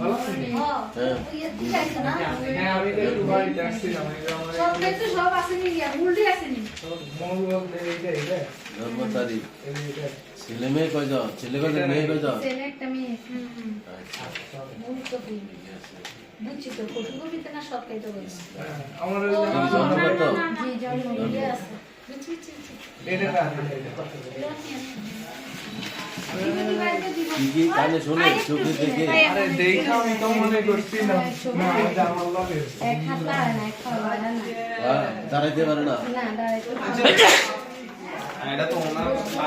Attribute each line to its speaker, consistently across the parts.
Speaker 1: হ্যাঁ
Speaker 2: হ্যাঁ
Speaker 1: ছেলে মেয়ে কয়জন ছেলে কয়জন মেয়ে কয়জন
Speaker 3: ছেলে একটা মেয়ে
Speaker 1: আচ্ছা,
Speaker 3: গুরুত্বপূর্ণ
Speaker 1: ঠিক আছে।
Speaker 3: বুঝছি তো ফটোকপিতে না সব খাইতে
Speaker 2: আমার
Speaker 3: জি ইয়ে আছে বুঝছি বুঝছি বুঝছি
Speaker 2: এটা না
Speaker 1: কি কি কানে শোনে চোখে দেখে
Speaker 2: আরে দেখা আমি তো মনে করছি না। না আমার লাগে।
Speaker 3: এক হাত না এক পা না।
Speaker 1: হ্যাঁ, দাঁড়াইতে পারে না।
Speaker 3: না দাঁড়াইতে পারে
Speaker 4: এটা তো ওনার
Speaker 3: না।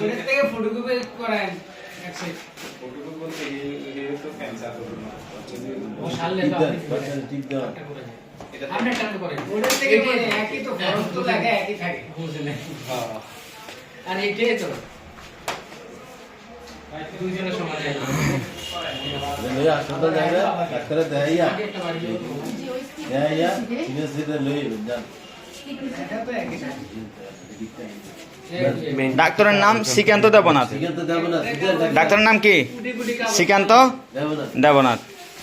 Speaker 2: ওইটা থেকে ফটোকপি করায়
Speaker 4: ফটোকপি বলতে এই তো ক্যান্সার হলো না।
Speaker 2: ও সারলে
Speaker 1: টিপ
Speaker 2: তো আপনি
Speaker 1: বাচ্চারা টিপ দেন।
Speaker 4: এটা
Speaker 5: থেকে একই তো তো লাগে একই থাকে।
Speaker 2: বুঝলেন।
Speaker 4: হ্যাঁ।
Speaker 2: আর এইটাই তো।
Speaker 6: ডাক্তারের নাম শ্রীকান্ত দেবনাথ। ডাক্তারের নাম কি? শ্রীকান্ত দেবনাথ।